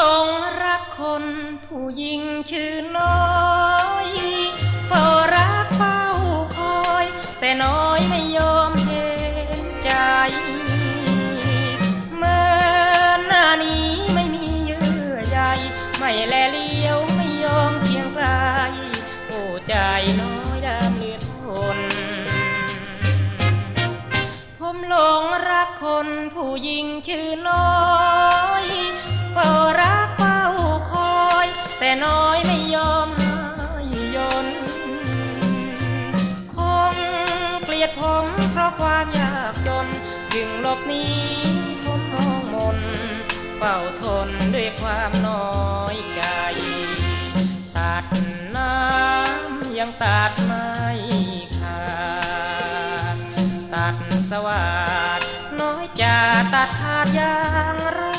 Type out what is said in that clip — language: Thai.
ลงรักคนผู้หญิงชื่อน้อยเฝ้ารักเฝ้าคอย แต่น้อยไม่ยอมเห็นใจเมื่อหน้านี้ไม่มีเยื่อใยไม่แลเลี้ยวไม่ยอมเคียงไกลโอ้ใจน้อยดำเลือดทนผมหลงรักคนผู้หญิงชื่อน้อย น้อยไม่ยอมยนคงเกลียดผมเพราะความยากจนจึงหลบหนีผมมองมนเฝ้าทนด้วยความน้อยใจตัดน้ำยังตัดไม่ขาดตัดสวัสดน้อยจะตัดขาดอย่างไร